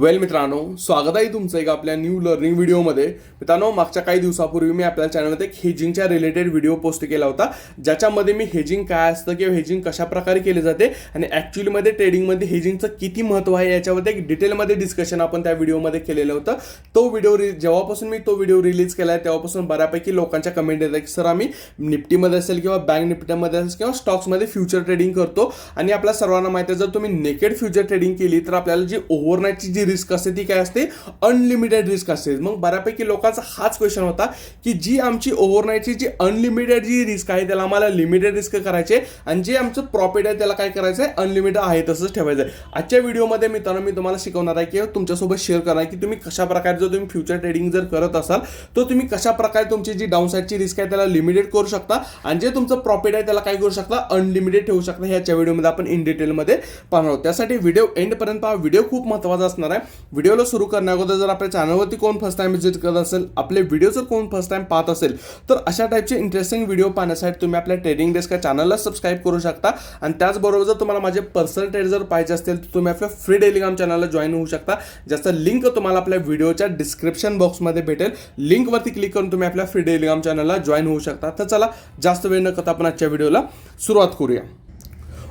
वेल मित्रांनो स्वागत आहे तुमचं एक आपल्या न्यू लर्निंग व्हिडिओमध्ये मित्रांनो मागच्या काही दिवसापूर्वी मी आपल्या चॅनलमध्ये एक हेजिंगच्या रिलेटेड व्हिडिओ पोस्ट केला होता. ज्याच्यामध्ये मी हेजिंग काय असतं किंवा हेजिंग कशा प्रकारे केले जाते आणि ॲक्च्युलीमध्ये ट्रेडिंगमध्ये हेजिंगचं किती महत्त्व आहे याच्यामध्ये एक डिटेलमध्ये डिस्कशन आपण त्या व्हिडिओमध्ये केलेलं होतं. तो व्हिडिओ रि जेव्हापासून मी तो व्हिडिओ रिलीज केला आहे तेव्हापासून बऱ्यापैकी लोकांच्या कमेंट येतात की सर आम्ही निफ्टीमध्ये असेल किंवा बँक निफ्टीमध्ये असेल किंवा स्टॉक्समध्ये फ्युचर ट्रेडिंग करतो. आणि आपल्या सर्वांना माहिती आहे जर तुम्ही नेकेड फ्युचर ट्रेडिंग केली तर आपल्याला जी ओव्हरनाईटची जी रिस्क असते ती काय असते? अनलिमिटेड रिस्क असते. मग बऱ्यापैकी लोकांचा हाच क्वेश्चन होता की जी आमची ओव्हरनाईटची जी अनलिमिटेड जी रिस्क आहे त्याला आम्हाला लिमिटेड रिस्क करायचे आणि जे आमचं प्रॉफिट आहे त्याला काय करायचं आहे? अनलिमिटेड आहे तसंच ठेवायचं आहे. आजच्या व्हिडिओमध्ये मित्रांनो मी तुम्हाला शिकवणार आहे की तुमच्यासोबत शेअर करणार आहे की तुम्ही कशा प्रकारे जर तुम्ही फ्युचर ट्रेडिंग जर करत असाल तर तुम्ही कशा प्रकारे तुमची जी डाऊनसाईडची रिस्क आहे त्याला लिमिटेड करू शकता. आणि जे तुमचं प्रॉफिट आहे त्याला काय करू शकता? अनलिमिटेड ठेवू शकता. ह्याच्या व्हिडिओमध्ये आपण इन डिटेलमध्ये पाहणार आहोत. त्यासाठी व्हिडिओ एंडपर्यंत पहा. व्हिडिओ खूप महत्त्वाचा असणार आहे. व्हिडिओला सुरू करण्याअगोदर जर आपल्या चॅनलवरती कोण फर्स्ट टाइम विजिट करत असेल आपले व्हिडिओ जर कोण फर्स्ट टाइम पाहत असेल तर अशा टाईपचे इंटरेस्टिंग व्हिडिओ पाहण्यासाठी तुम्ही आपल्या ट्रेडिंग डेस्क या चॅनलला सबस्क्राईब करू शकता. आणि त्याचबरोबर जर तुम्हाला माझे पर्सनल ट्रेड जर पाहिजे असतील तर तुम्ही आपल्या फ्री टेलिग्राम चॅनलला जॉईन होऊ शकता. ज्याचा लिंक तुम्हाला आपल्या व्हिडिओच्या डिस्क्रिप्शन बॉक्समध्ये भेटेल. लिंकवरती क्लिक करून तुम्ही आपल्या फ्री टेलिग्राम चॅनलला जॉईन होऊ शकता. तर चला जास्त वेळ न करता आपण आजच्या व्हिडिओला सुरुवात करूया.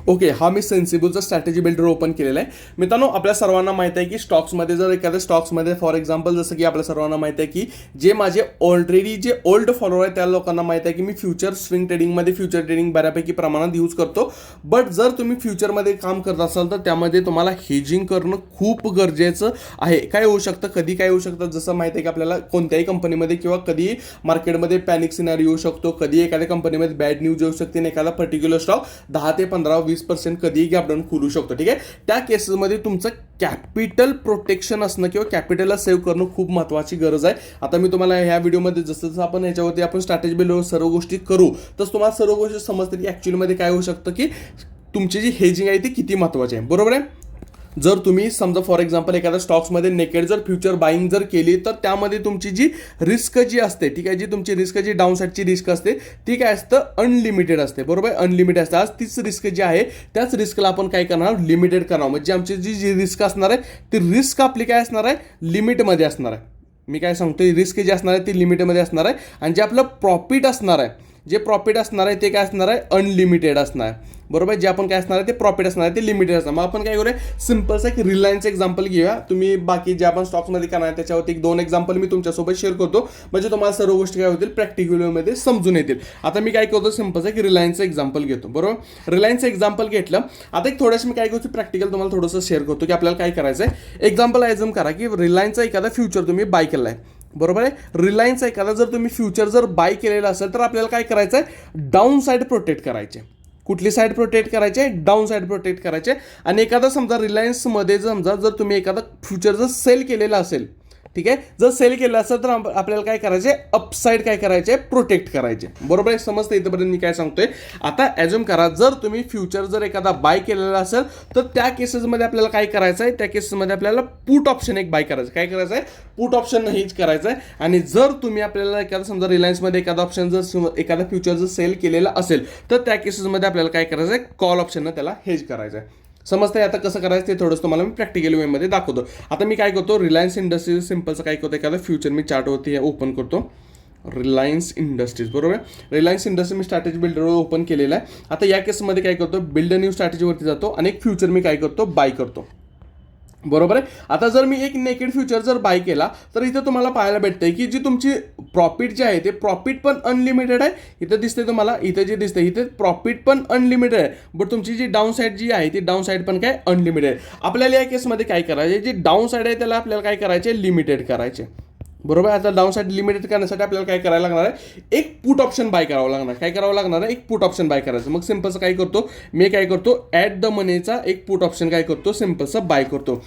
ओके हा मी सेन्सिबलचा स्ट्रॅटेजी बिल्डर ओपन केलेला आहे. मित्रांनो आपल्या सर्वांना माहीत आहे की स्टॉक्समध्ये जर एखाद्या स्टॉक्समध्ये फॉर एक्झाम्पल जसं की आपल्या सर्वांना माहीत आहे की जे माझे ऑलरेडी जे ओल्ड फॉलोअर आहे त्या लोकांना माहीत आहे की मी फ्युचर स्विंग ट्रेडिंगमध्ये फ्युचर ट्रेडिंग बऱ्यापैकी प्रमाणात यूज करतो. बट जर तुम्ही फ्युचरमध्ये काम करत असाल तर त्यामध्ये तुम्हाला हेजिंग करणं खूप गरजेचं आहे. काय होऊ शकतं? कधी काय होऊ शकतं? जसं माहिती आहे की आपल्याला कोणत्याही कंपनीमध्ये किंवा कधी मार्केटमध्ये पॅनिक सिनारी येऊ शकतो. कधी एखाद्या कंपनीमध्ये बॅड न्यूज येऊ शकते आणि एखादा पर्टिक्युलर स्टॉक दहा ते पंधरा वीस पर्सेंट कधीही आपण खुलू शकतो ठीक आहे? त्या केसेसमध्ये तुमचं कॅपिटल प्रोटेक्शन असणं किंवा कॅपिटलला सेव्ह करणं खूप महत्त्वाची गरज आहे. आता मी तुम्हाला ह्या व्हिडिओमध्ये जसं जसं आपण ह्याच्यावरती आपण स्ट्रॅटेजी बिलो सर्व गोष्टी करू तसं तुम्हाला सर्व गोष्टी समजते की ॲक्च्युअलीमध्ये काय होऊ शकतं की तुमची जी हेजिंग आहे ती किती महत्त्वाची आहे. बरोबर आहे? जर तुम्ही समजा फॉर एक्झाम्पल एखाद्या स्टॉक्समध्ये नेकेड जर फ्युचर बाईंग जर केली तर त्यामध्ये तुमची जी रिस्क जी असते ठीक आहे जी तुमची रिस्क जी डाऊनसाईडची रिस्क असते ती काय असतं? अनलिमिटेड असते बरोबर? अनलिमिटेड असते. आज तीच रिस्क जी आहे त्याच रिस्कला आपण काय करणार? लिमिटेड करणार. म्हणजे आमची जी जी रिस्क असणार आहे ती रिस्क आपली काय असणार आहे? लिमिटमध्ये असणार आहे. मी काय सांगतो रिस्क जी असणार आहे ती लिमिटमध्ये असणार आहे. आणि जे आपलं प्रॉफिट असणार आहे जे प्रॉफिट असणार आहे ते काय असणार आहे? अनलिमिटेड असणार आहे. बरोबर? जे आपण काय असणार आहे ते प्रॉफिट असणार आहे ते लिमिटेड असणार. मग आपण काय करूया? सिम्पलचं एक रिलायन्स एक्झाम्पल घेऊया. तुम्ही बाकी जे आपण स्टॉक्समध्ये करणार त्याच्यावरती एक दोन एक्झाम्पल मी तुमच्यासोबत शेअर करतो. म्हणजे तुम्हाला सर्व गोष्टी काय होतील? प्रॅक्टिकलमध्ये समजून येतील. आता मी काय करतो? सिम्पलचं एक रिलायन्सचं एक्झाम्पल घेतो. बरोबर? रिलायन्सचं एक्झाम्पल घेतलं. आता एक थोडंसं मी काय करतो? प्रॅक्टिकल तुम्हाला थोडंसं शेअर करतो की आपल्याला काय करायचं आहे एक्झाम्पल ॲझम करा की रिलायन्सचा एखादा फ्युचर तुम्ही बाय केला आहे बरोबर आहे? रिलायन्स एखादा जर तुम्ही फ्युचर जर बाय केलेला असेल तर आपल्याला काय करायचं आहे डाऊन साईड प्रोटेक्ट करायचे. कुठली साईड प्रोटेक्ट आहे? डाऊन साईड प्रोटेक्ट करायचे आणि एखादा समजा रिलायन्समध्ये समजा जर तुम्ही एखादा फ्युचर जर सेल केलेला असेल ठीक आहे? जर सेल केलं असेल तर आपल्याला काय करायचे अपसाईड काय करायचे प्रोटेक्ट करायचे बरोबर आहे? समजतं इथंपर्यंत मी काय सांगतोय? आता ॲज्युम करा जर तुम्ही फ्युचर जर एखादा बाय केलेला असेल तर त्या केसेसमध्ये आपल्याला काय करायचं आहे त्या केसेसमध्ये आपल्याला पुट ऑप्शन एक बाय करायचं काय करायचं आहे पुट ऑप्शन हेच करायचं आहे आणि जर तुम्ही आपल्याला एखादा समजा रिलायन्समध्ये एखादा ऑप्शन जर एखादा फ्युचर जर सेल केलेला असेल तर त्या केसेसमध्ये आपल्याला काय करायचं आहे कॉल ऑप्शननं त्याला हेज करायचं आहे समजतंय आता कसं करायचं ते थोडंसं तुम्हाला मी प्रॅक्टिकल वेमध्ये दाखवतो. आता मी काय करतो रिलायन्स इंडस्ट्रीज सिम्पलचं काय करतो एखादा फ्युचर मी चार्टवरती ओपन करतो. रिलायन्स इंडस्ट्रीज बरोबर आहे? रिलायन्स इंडस्ट्री मी स्ट्रॅटेजी बिल्डरवर ओपन केलेला आहे. आता या केसमध्ये काय करतो बिल्ड न्यू स्ट्रॅटेजीवरती जातो आणि एक फ्युचर मी काय करतो बाय करतो. बरोबर आहे? आता जर मी एक नेकेड फ्युचर जर बाय केला तर इथं तुम्हाला पाहायला भेटतंय की जी तुमची प्रॉफिट जे आहे ते प्रॉफिट पण अनलिमिटेड आहे. इथं दिसते तुम्हाला इथं जे दिसते इथे प्रॉफिट पण अनलिमिटेड आहे. बट तुमची जी डाऊन साईड जी आहे ती डाऊन साईड पण काय? अनलिमिटेड आहे. आपल्याला या केसमध्ये काय करायचे जी डाऊन साईड आहे त्याला आपल्याला काय करायचे लिमिटेड करायचे बरोबर? आहे आता डाऊन साईड लिमिटेड करण्यासाठी आपल्याला काय करायला लागणार आहे? एक पुट ऑप्शन बाय करावं लागणार. काय करावं लागणार आहे? एक पुट ऑप्शन बाय करायचं. मग सिम्पलचं काय करतो? मी काय करतो? ॲट द मनीचा एक पुट ऑप्शन काय करतो? सिम्पलचं बाय करतो.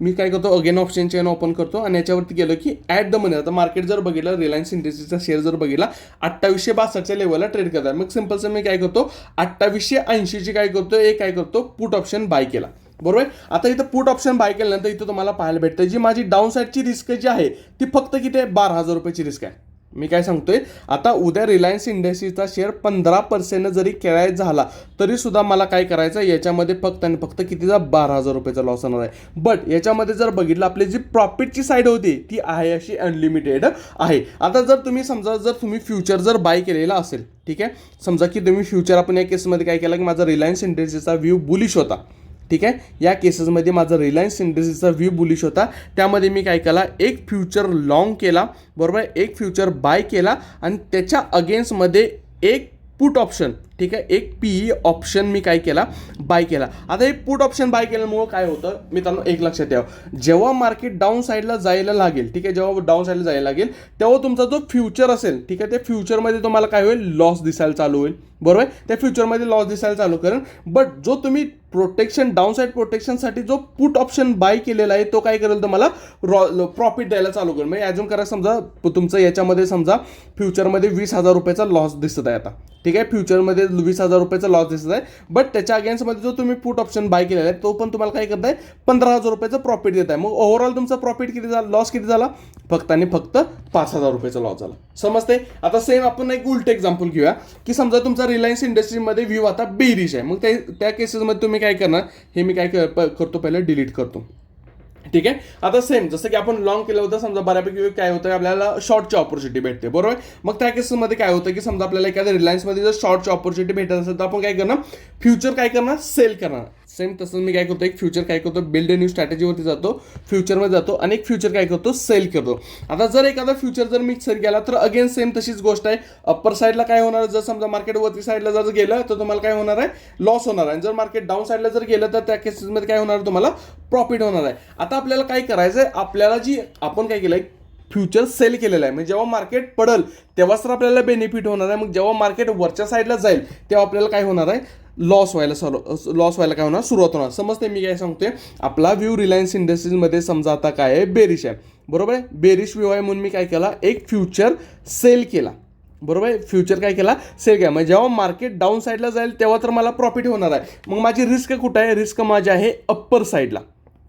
मी काय करतो? अगेन ऑप्शन चेन ओपन करतो आणि याच्यावरती गेलो की ॲट द मनी आता मार्केट जर बघितलं रिलायन्स इंडस्ट्रीजचा शेअर जर बघितला अठ्ठावीसशे बासष्टच्या लेवलला ट्रेड करतात. मग सिम्पलचं मी काय करतो? अठ्ठावीसशे ऐंशीची काय करतो एक काय करतो? पुट ऑप्शन बाय केला. बरोबर? आहे? आता इथं पुट ऑप्शन बाय केल्यानंतर इथं तुम्हाला पाहायला भेटतं जी माझी डाऊन साईडची रिस्क जी आहे ती फक्त किती आहे? बारा हजार रुपयाची रिस्क आहे. मी काय सांगतोय? आता उद्या रिलायन्स इंडस्ट्रीजचा शेअर पंधरा पर्सेंट जरी खेळायचा झाला तरी सुद्धा मला काय करायचं आहे? याच्यामध्ये फक्त आणि फक्त कितीचा बारा हजार रुपयाचा लॉस होणार आहे. बट याच्यामध्ये जर बघितलं आपली जी प्रॉफिटची साईड होती ती आहे अशी अनलिमिटेड आहे. आता जर तुम्ही समजा जर तुम्ही फ्युचर जर बाय केलेला असेल ठीक आहे? समजा की तुम्ही फ्युचर आपण या केसमध्ये काय केलं की माझा रिलायन्स इंडस्ट्रीजचा व्ह्यू बुलिश होता. ठीक आहे? या केसेसमध्ये माझा रिलायन्स इंडस्ट्रीजचा व्ह्यू बुलिश होता. त्यामध्ये मी काय केला? एक फ्युचर लॉंग केला. बरोबर? एक फ्युचर बाय केला. आणि त्याच्या अगेन्स्टमध्ये एक पुट ऑप्शन ठीक आहे? एक पी ई ऑप्शन मी काय केला? बाय केला. आता हे पुट ऑप्शन बाय केल्यामुळं काय होतं? मित्रांनो एक लक्षात ठेवा. जेव्हा मार्केट डाऊन साईडला जायला लागेल ठीक आहे? जेव्हा डाऊन साईडला जायला लागेल तेव्हा तुमचा जो फ्युचर असेल ठीक आहे? त्या फ्युचरमध्ये तुम्हाला काय होईल? लॉस दिसायला चालू होईल. बरोबर? आहे त्या फ्युचरमध्ये लॉस दिसायला चालू करेल बट जो तुम्ही प्रोटेक्शन डाऊनसाईड प्रोटेक्शनसाठी जो पुट ऑप्शन बाय केलेला आहे तो काय करेल तुम्हाला? रॉ प्रॉफिट द्यायला चालू करेल. म्हणजे अजून करा समजा तुमचं याच्यामध्ये समजा फ्युचरमध्ये वीस हजार रुपयाचा लॉस दिसत आहे आता. ठीक आहे? फ्युचरमध्ये वीस हजार रुपयाचा लॉस दिसत आहे. बट त्याच्या अगेन्स्टमध्ये जो तुम्ही पुट ऑप्शन बाय केलेला आहे तो पण तुम्हाला काय करत आहे पंधरा हजार रुपयाचं प्रॉफिट देत आहे मग ओव्हरऑल तुमचा प्रॉफिट किती झाला? लॉस किती झाला? फक्त आणि फक्त पाच हजार रुपयाचा लॉस झाला. समजते आता सेम आपण एक उलट एक्झाम्पल घेऊया. की समजा तुमचा रिलायन्स इंडस्ट्रीमध्ये व्ह्यू आता बेरिश आहे. मग त्या त्या केसेसमध्ये तुम्ही काय करणार? हे मी काय करतो पहिलं डिलीट करतो. ठीक आहे? आता सेम जसं की आपण लॉंग केलं होतं समजा बऱ्यापैकी काय होतं? आपल्याला शॉर्टची ऑपॉर्च्युनिटी भेटते बरोबर? मग त्या केसमध्ये काय होतं की समजा आपल्याला एखाद्या रिलायन्समध्ये जर शॉर्टची ऑपॉर्च्युनिटी भेटत असेल तर आपण काय करणार? फ्युचर काय करणार? सेल करणार. सेम तसं मी काय करतो एक फ्युचर काय करतो बिल्ड अ न्यू स्ट्रॅटेजीवरती जातो फ्युचरमध्ये जातो आणि एक फ्युचर काय करतो सेल करतो. आता जर एखादा फ्युचर जर मी सेल केला तर अगेन सेम तशीच गोष्ट आहे. अप्पर साईडला काय होणार जर समजा मार्केट वरती साईडला जर गेलं तर तुम्हाला काय होणार आहे? लॉस होणार आहे. आणि जर मार्केट डाऊन साईडला जर गेलं तर त्या केसेसमध्ये काय होणार तुम्हाला प्रॉफिट होणार आहे. आता आपल्याला काय करायचं आहे? आपल्याला जी आपण काय केलं आहे फ्युचर सेल केलेलं आहे. म्हणजे जेव्हा मार्केट पडल तेव्हाच तर आपल्याला बेनिफिट होणार आहे. मग जेव्हा मार्केट वरच्या साईडला जाईल तेव्हा आपल्याला काय होणार आहे? लॉस व्हायला चालू लॉस व्हायला काय होणार? सुरुवात होणार. समजते मी काय सांगतोय आपला व्ह्यू रिलायन्स इंडस्ट्रीजमध्ये समजा आता काय आहे? बेरिश आहे. बरोबर आहे? बेरिश व्ह्यू आहे म्हणून मी काय केला? एक फ्युचर सेल केला. बरोबर आहे? फ्युचर काय केला? सेल काय म्हणजे जेव्हा मार्केट डाऊन साईडला जाईल तेव्हा तर मला प्रॉफिट होणार आहे. मग माझी रिस्क कुठं आहे? रिस्क माझी आहे अप्पर साईडला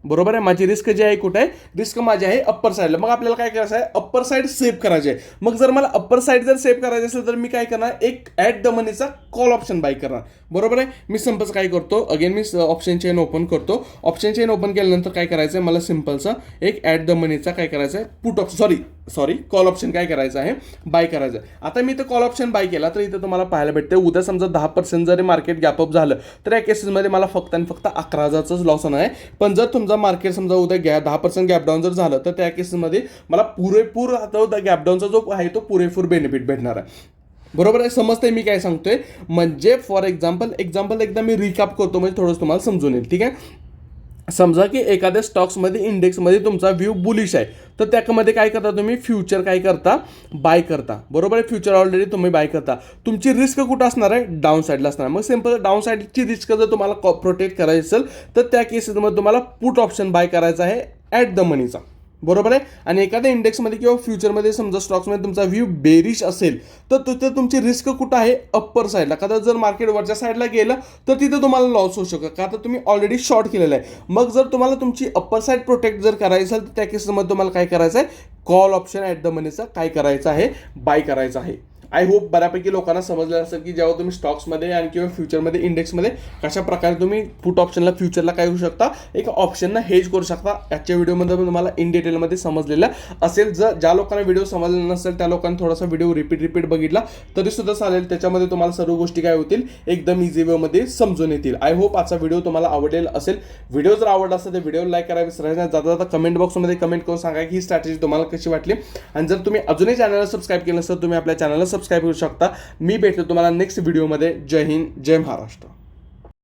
बरोबर आहे? माझी रिस्क जी आहे कुठे? आहे रिस्क माझी आहे अप्पर साईडला मग आपल्याला काय करायचं आहे? अप्पर साईड सेव्ह करायचे आहे. मग जर मला अप्पर साईड जर सेव्ह करायचं असेल तर मी काय करणार? एक ॲट द मनीचा कॉल ऑप्शन बाय करणार. बरोबर आहे? मी सिम्पल्स काय करतो? अगेन मी ऑप्शन चेन ओपन करतो. ऑप्शन चेन ओपन केल्यानंतर काय करायचं आहे मला सिम्पलचा एक ॲट द मनीचा काय करायचं आहे put option sorry sorry call option काय करायचं आहे? बाय करायचं आहे. आता मी इथं कॉल ऑप्शन बाय केला तर इथं तुम्हाला पाहायला भेटते उद्या समजा दहा पर्सेंट जरी मार्केट गॅपअप झालं तर या केसेसमध्ये मला फक्त आणि फक्त अकरा हजारचंच लॉस होणार आहे. पण जर तुमचा मार्केट समजा उद्या गॅ दहा पर्सेंट गॅपडाऊन जर झालं तर त्या केसेसमध्ये मला पुरेपूर आता गॅपडाऊनचा जो आहे तो पुरेपूर बेनिफिट भेटणार आहे. बरोबर आहे? समजतंय मी काय सांगतोय? म्हणजे फॉर एक्झाम्पल एक्झाम्पल एकदा मी रिकॅप करतो म्हणजे थोडंसं तुम्हाला समजून येईल ठीक आहे? समजा की एखाद्या स्टॉक्समध्ये इंडेक्समध्ये तुमचा व्ह्यू बुलिश आहे तर त्यामध्ये काय करता तुम्ही? फ्युचर काय करता? बाय करता. बरोबर आहे? फ्युचर ऑलरेडी तुम्ही बाय करता. तुमची रिस्क कुठं असणार आहे? डाऊन साईडला असणार. मग सिंपल डाऊन साईडची रिस्क जर तुम्हाला प्रोटेक्ट करायची असेल तर त्या केसेसमध्ये तुम्हाला पुट ऑप्शन बाय करायचा आहे ॲट द मनीचा बरोबर आहे? आणि एखाद्या इंडेक्समध्ये किंवा फ्युचरमध्ये समजा स्टॉक्समध्ये तुमचा व्ह्यू बेरिश असेल तर तिथे तुमची रिस्क कुठं आहे? अप्पर साईडला का तर जर मार्केट वरच्या साईडला गेलं तर तिथे तुम्हाला लॉस होऊ शकतो. का तर तुम्ही ऑलरेडी शॉर्ट केलेलं आहे. मग जर तुम्हाला तुमची अप्पर साईड प्रोटेक्ट जर करायचं असेल तर त्या केसमध्ये तुम्हाला काय करायचं आहे? कॉल ऑप्शन ॲट द मनीचा काय करायचं आहे? बाय करायचं आहे. आय होप बऱ्यापैकी लोकांना समजलं असेल की जेव्हा तुम्ही स्टॉक्समध्ये आणि किंवा फ्युचरमध्ये इंडेक्समध्ये कशा प्रकारे तुम्ही पुट ऑप्शनला फ्युचरला काय होऊ शकता एक ऑप्शनला हेज करू शकता. आजच्या व्हिडिओमध्ये पण तुम्हाला इन डिटेलमध्ये समजलेलं असेल. जर ज्या लोकांना व्हिडिओ समजला नसेल त्या लोकांनी थोडासा व्हिडिओ रिपीट रिपीट बघितला तरी सुद्धा चालेल. त्याच्यामध्ये तुम्हाला सर्व गोष्टी काय होतील एकदम इझी वेमध्ये समजून येतील. आय होप आजचा व्हिडिओ तुम्हाला आवडेल असेल. व्हिडिओ जर आवडला असेल तर व्हिडिओ लाईक करा विसरायचं जाता जाता कमेंट बॉक्समध्ये कमेंट करून सांगा की ही स्ट्रॅटेजी तुम्हाला कशी वाटली. आणि जर तुम्ही अजूनही चॅनलला सबस्क्राईब केलं असेल तुम्ही आपल्या चॅनलला सबस्क्राईब करू शकता. मी भेटतो तुम्हाला नेक्स्ट व्हिडिओमध्ये जय हिंद जय महाराष्ट्र.